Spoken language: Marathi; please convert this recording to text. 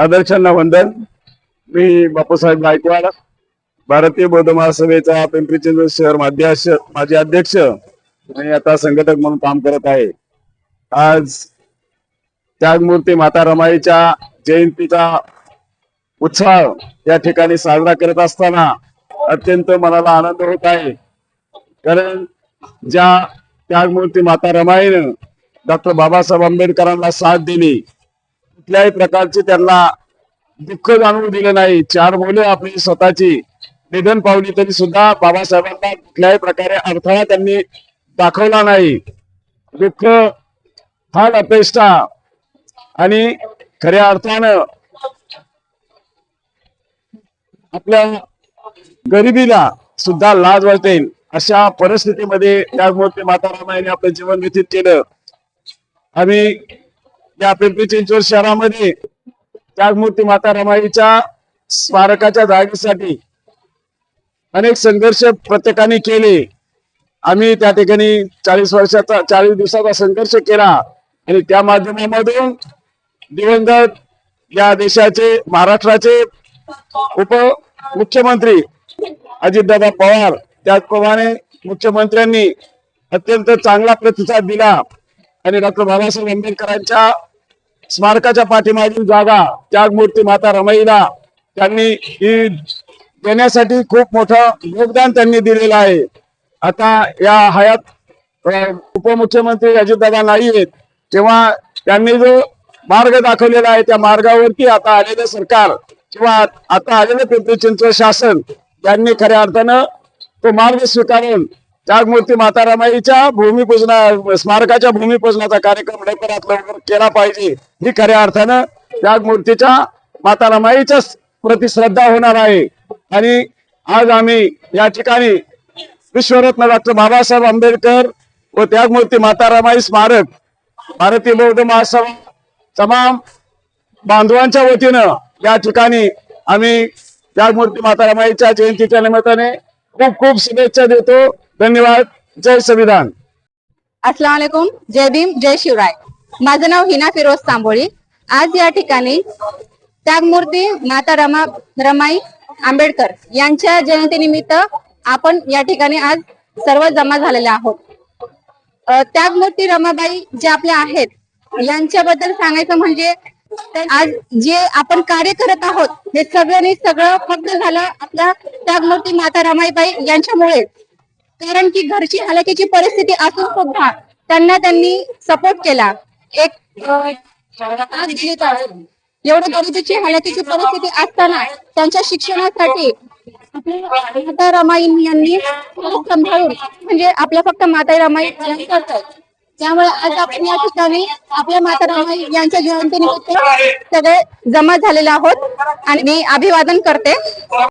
आदर्शांना वंदन. मी बापूसाहेब गायकवाड भारतीय बौद्ध महासभेचा पिंपरी चिंचवड शहर माध्यक्ष माजी अध्यक्ष आणि आता संघटक म्हणून काम करत आहे. आज त्यागमूर्ती माता रमाईच्या जयंतीचा उत्साह या ठिकाणी साजरा करत असताना अत्यंत मनाला आनंद होत आहे. कारण ज्या त्यागमूर्ती माता रमाईनं डॉक्टर बाबासाहेब आंबेडकरांना साथ दिली कुठल्याही प्रकारचे त्यांना दुःख जाणून दिलं नाही. चार मुले आपली स्वतःची निधन पावली तरी सुद्धा बाबासाहेबांना कुठल्याही प्रकारे अडथळा त्यांनी दाखवला नाही. दुःख फार अपेष्टा आणि खऱ्या अर्थानं आपल्या गरिबीला सुद्धा लाज वाटते. अशा परिस्थितीमध्ये त्यामुळे माता रामायणे आपलं जीवन व्यतीत केलं. आम्ही या पिंपरी चिंचवड शहरामध्ये त्यागमूर्ती माता रमाईच्या स्मारकाच्या जागेसाठी अनेक संघर्ष प्रत्येकाने केले. आम्ही त्या ठिकाणी चाळीस वर्षाचा चाळीस दिवसाचा संघर्ष केला आणि त्या माध्यमामधून दिवंगत या देशाचे महाराष्ट्राचे उप मुख्यमंत्री अजितदादा पवार त्याचप्रमाणे मुख्यमंत्र्यांनी अत्यंत चांगला प्रतिसाद दिला. आणि डॉक्टर बाबासाहेब आंबेडकरांच्या स्मारकाच्या पाठीमागील जागा त्यागमूर्ती माता रमाईला त्यांनी ही देण्यासाठी खूप मोठं योगदान त्यांनी दिलेलं आहे. आता या हयात उपमुख्यमंत्री अजितदादा नाही आहेत. तेव्हा त्यांनी जो मार्ग दाखवलेला आहे त्या मार्गावरती आता आलेलं सरकार किंवा आता आलेलं पिंपरी चिंचवड शासन यांनी खऱ्या अर्थानं तो मार्ग स्वीकारून त्यागमूर्ती माता रमाईच्या भूमिपूजना स्मारकाच्या भूमिपूजनाचा कार्यक्रम लवकरात लवकर केला पाहिजे. ही खऱ्या अर्थानं त्यागमूर्तीच्या माता रमाईच्या प्रति श्रद्धा होणार आहे. आणि आज आम्ही या ठिकाणी विश्वरत्न डॉक्टर बाबासाहेब आंबेडकर व त्यागमूर्ती माता रमाई स्मारक भारतीय बौद्ध महासभा तमाम बांधवांच्या वतीनं या ठिकाणी आम्ही त्यागमूर्ती माता रमाईच्या जयंतीच्या निमित्ताने खूप खूप शुभेच्छा देतो। धन्यवाद। जय संविधान। अस्सलाम वालेकुम। जय भीम जय शिवराय। माझं नाव हिना फिरोज तांबोळी. आज या ठिकाणी त्यागमूर्ती माता रमा रमाई आंबेडकर यांच्या जयंतीनिमित्त आपण या ठिकाणी आज सर्व जमा झालेले आहोत. त्यागमूर्ती रमाबाई जे आपल्या आहेत यांच्याबद्दल सांगायचं म्हणजे आज जे आपण कार्य करत आहोत हे सगळ्यांनी सगळं फक्त झालं आपल्या त्यागमूर्ती माता रमाईबाई यांच्यामुळे. कारण की घरची हलाखीची परिस्थिती असून सुद्धा त्यांना त्यांनी सपोर्ट केला. एक अं, आज दिलीत एवढं गरिबीची हलाखीची परिस्थिती असताना त्यांच्या शिक्षणासाठी आपल्या माता रमाई यांनी खूप सांभाळून म्हणजे आपल्या फक्त माता रमाई यांच्याच त्यामुळे आज आपण या ठिकाणी आपल्या माता रमाई यांच्या जयंतीनिमित्त सगळे जमा झालेले आहोत आणि मी अभिवादन करते.